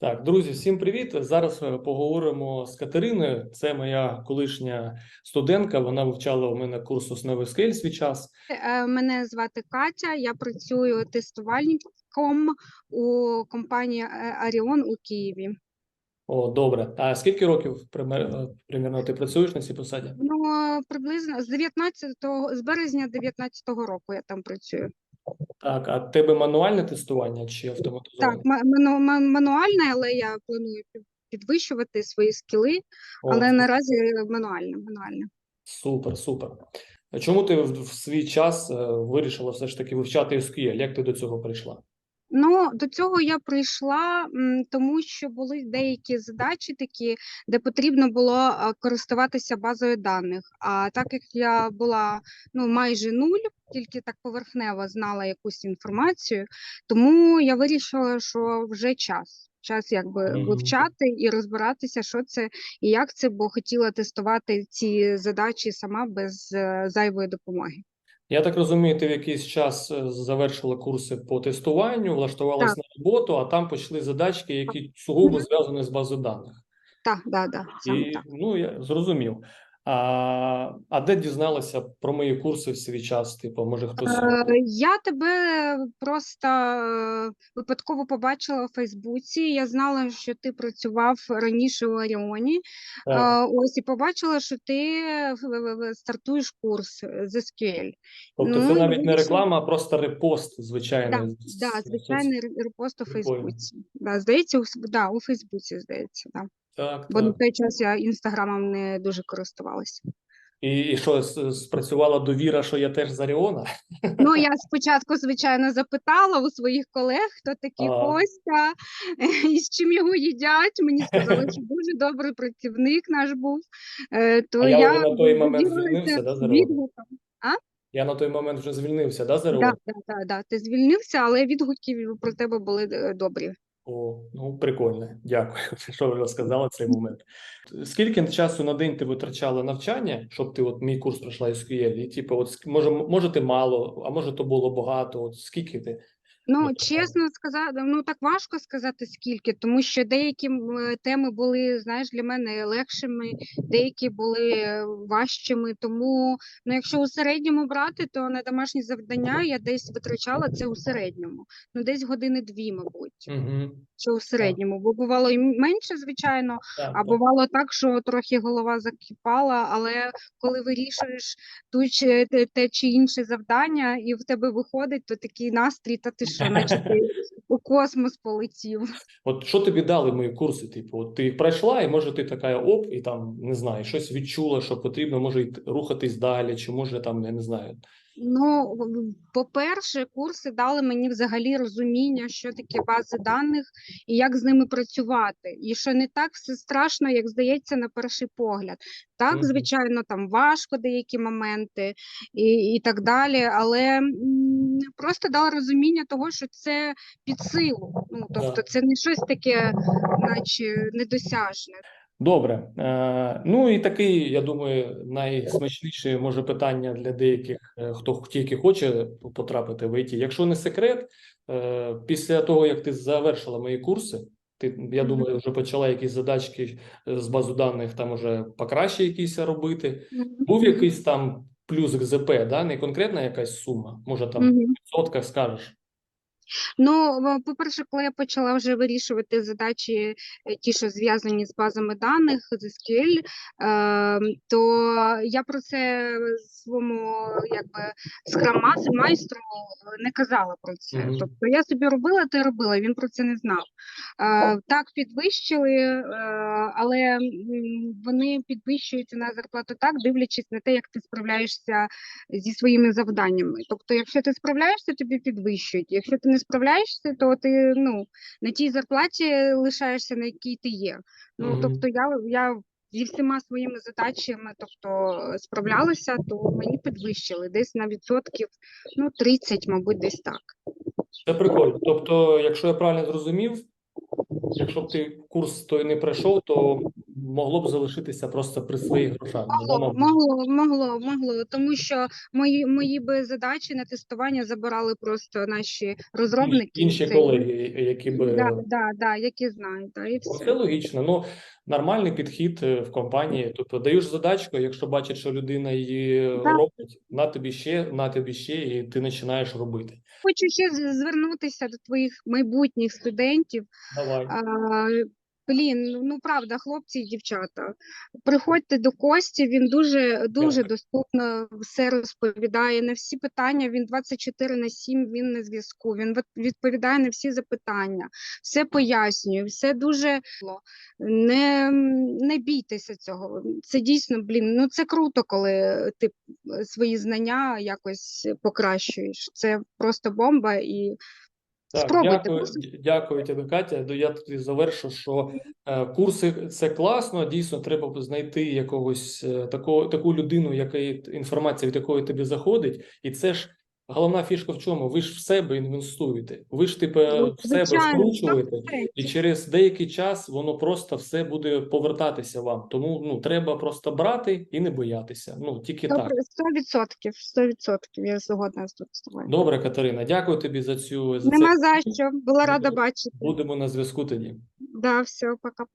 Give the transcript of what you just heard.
Так, друзі, всім привіт. Зараз поговоримо з Катериною. Це моя колишня студентка. Вона вивчала у мене курс основи скель свій час. Е, Мене звати Катя, я працюю тестувальником у компанії е, Аріон у Києві. О, добре. А скільки років е, примерно ти працюєш на цій посаді? Ну, приблизно з 19 з березня 19-го року я там працюю. Так, а тебе мануальне тестування чи автоматизоване? Так, ма- ману- мануальне, але я планую підвищувати свої скіли, О, але наразі мануальне, мануальне. супер, супер. Чому ти в, в свій час е, вирішила все ж таки вивчати SQL? Як ти до цього прийшла? Ну, до цього я прийшла, тому що були деякі задачі такі, де потрібно було користуватися базою даних. А так як я була ну, майже нуль, тільки так поверхнево знала якусь інформацію, тому я вирішила, що вже час. Час якби вивчати і розбиратися, що це і як це, бо хотіла тестувати ці задачі сама без е, зайвої допомоги. Я так розумію, ти в якийсь час е, завершила курси по тестуванню, влаштувалась Так. на роботу, а там почали задачки, які сугубо зв'язані з базою даних. Так, да, да, І так. ну я зрозумів. А, а де дізналася про мої курси в свій час? Типу, може хтось Е, Я тебе просто е, випадково побачила у Фейсбуці. Я знала, що ти працював раніше у Оріоні. Так, Е, Ось і побачила, що ти стартуєш курс з SQL. тобто ну, це і навіть не реклама, а просто репост Да, звичайний. з- да, з- звичайний репост у Фейсбуці. Да, здається, у, да, у Фейсбуці, здається, да. Так, Бо на так. той час я інстаграмом не дуже користувалася. І, і що с- спрацювала довіра, що я теж з Аріона? Ну, я спочатку, звичайно, запитала у своїх колег, хто такий Ага. Костя, і з чим його їдять. Мені сказали, що дуже добрий працівник наш був. Е, То А я я вже на той момент поділилася звільнився, да, з Аріону? відгуком. Я на той момент вже звільнився, да, з Аріона? Да, да, да, да. Ти звільнився, але відгуки про тебе були е, добрі. О, ну прикольно, дякую, що ви розказали цей момент. Скільки часу на день ти витрачала навчання, щоб ти от мій курс пройшла SQL? І типу, от може, може ти мало, а може то було багато. От скільки ти? Ну, чесно сказати, ну так важко сказати скільки, тому що деякі е, теми були, знаєш, для мене легшими, деякі були е, важчими. Тому, ну, якщо у середньому брати, то на домашні завдання я десь витрачала це у середньому. Ну, десь години дві, мабуть, Угу. що у середньому, бо бувало і менше, звичайно, Так, а так. бувало так, що трохи голова закипала, але коли вирішуєш ту чи те, те чи інше завдання, і в тебе виходить, то такий настрій, та ти що, наче ти у космос полетів. От що тобі дали мої курси? Типу, от ти їх пройшла, і може ти така оп, і там не знаю, щось відчула, що потрібно може рухатись далі, чи може там я не знаю. Ну, по-перше, курси дали мені взагалі розуміння, що таке бази даних і як з ними працювати. І що не так все страшно, як здається на перший погляд. Так, звичайно, там важко деякі моменти і, і так далі, але просто дала розуміння того, що це під силу. Ну, тобто, це не щось таке, наче недосяжне. Добре. Е, ну і такий, я думаю, найсмачніше може питання для деяких, е, хто тільки хоче потрапити в ІТ. Якщо не секрет, е, після того, як ти завершила мої курси, ти, я думаю, вже почала якісь задачки з базу даних там уже покраще якісь робити. Був якийсь там плюс ГЗП, да? Не конкретна якась сума, може там в Мгм. відсотках скажеш. Ну, по-перше, коли я почала вже вирішувати задачі, е, ті, що зв'язані з базами даних, з SQL, е, то я про це своєму якби скрам майстру не казала про це. Мгм. Тобто я собі робила, то й робила, він про це не знав. Е, так підвищили, е, але вони підвищуються на зарплату так, дивлячись на те, як ти справляєшся зі своїми завданнями. Тобто, якщо ти справляєшся, тобі підвищують. Якщо ти не справляєшся, то ти ну на тій зарплаті лишаєшся, на якій ти є. Ну Мгм. тобто, я я зі всіма своїми задачами, тобто справлялася, то мені підвищили десь на відсотків ну 30, мабуть, десь так. Це прикольно. Тобто, якщо я правильно зрозумів, якщо б ти курс той не пройшов, то могло б залишитися просто при своїх грошах. Могло, могло, могло, могло, тому що мої, мої би задачі на тестування забирали просто наші розробники. інші колеги, які би Да, да, да, які знають, да, і Ну, все. Це логічно. Ну, нормальний підхід е, в компанії. Тобто даєш задачку, якщо бачиш, що людина її Так. робить, на тобі ще, на тобі ще, і ти починаєш робити. Хочу ще звернутися до твоїх майбутніх студентів. Давай. А, блін, ну, правда, хлопці і дівчата, приходьте до Кості, він дуже дуже доступно все розповідає на всі питання. Він 24 на 7, він на зв'язку. Він відповідає на всі запитання, все пояснює, все дуже не, не бійтеся цього. Це дійсно, блін, ну це круто, коли ти свої знання якось покращуєш. Це просто бомба і. Так, Спробуйте, дякую, дякую тебе, Катя. Я Я і завершу, що е, курси це класно. Дійсно, треба знайти якогось е, такого таку людину, яка інформація від якої тобі заходить, і це ж головна фішка в чому? Ви ж в себе інвестуєте. Ви ж типу Ну, в себе вкручуєте, і через деякий час воно просто все буде повертатися вам. Тому ну треба просто брати і не боятися. Ну тільки так. Добре, сто відсотків, сто відсотків. Я згодна з з тобою. Добре, Катерина, дякую тобі за цю за Нема це. за що. Була рада бачити. Будемо на зв'язку тоді. Да, все, пока.